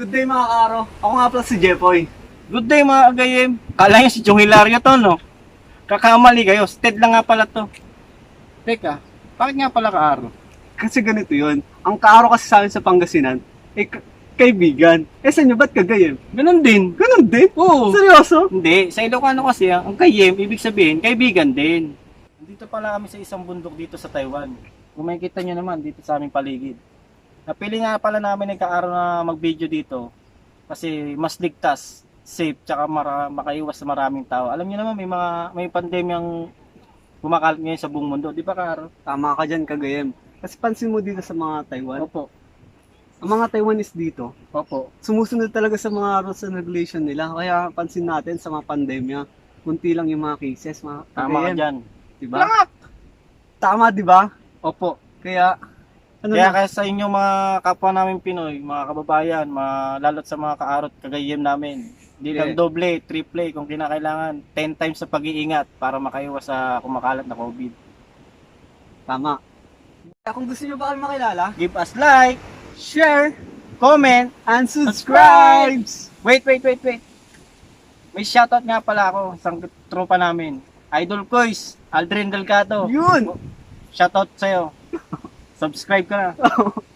Good day mga karo. Ako nga pala si Jepoy. Good day mga kagayem. Kala niyo si Jong Hilario to, no? Kakamali kayo. Stead lang nga pala to. Teka, bakit nga pala kaaro? Kasi ganito yun. Ang karo kasi sa amin sa Pangasinan, eh, ka- kaibigan. Eh, sa inyo, ba't kagayem? Ganun din. Ganun din? Oo. Seryoso? Hindi, sa Ilocano kasi ang kayem, ibig sabihin, kaibigan din. Dito pala kami sa isang bundok dito sa Taiwan. Kung makikita nyo naman dito sa aming paligid. Napili nga pala namin ng kaaraw na mag-video dito kasi mas ligtas, safe, tsaka mara, makaiwas sa maraming tao. Alam niyo naman may mga may pandemyang kumakalat ngayon sa buong mundo, di ba Karo? Tama ka dyan, kagayem. Kasi pansin mo dito sa mga Taiwan, Opo. ang mga Taiwanese dito, Opo. sumusunod talaga sa mga rules and regulation nila. Kaya pansin natin sa mga pandemya, kunti lang yung mga cases, mga Tama ka kagayem. dyan. Diba? Tama, di ba? Opo. Kaya, ano Kaya na? kaya sa inyo mga kapwa namin Pinoy, mga kababayan, mga, lalot sa mga kaarot kagayem namin. Hindi lang doble, triple kung kinakailangan, 10 times sa pag-iingat para makaiwas sa kumakalat na COVID. Tama. Kaya kung gusto nyo ba kami makilala, Give us like, share, comment, and subscribe! Wait, wait, wait, wait. May shoutout nga pala ako, isang tropa namin. Idol Kois, Aldrin Delgado. Yun! Shoutout sa'yo. Subscribe ka na.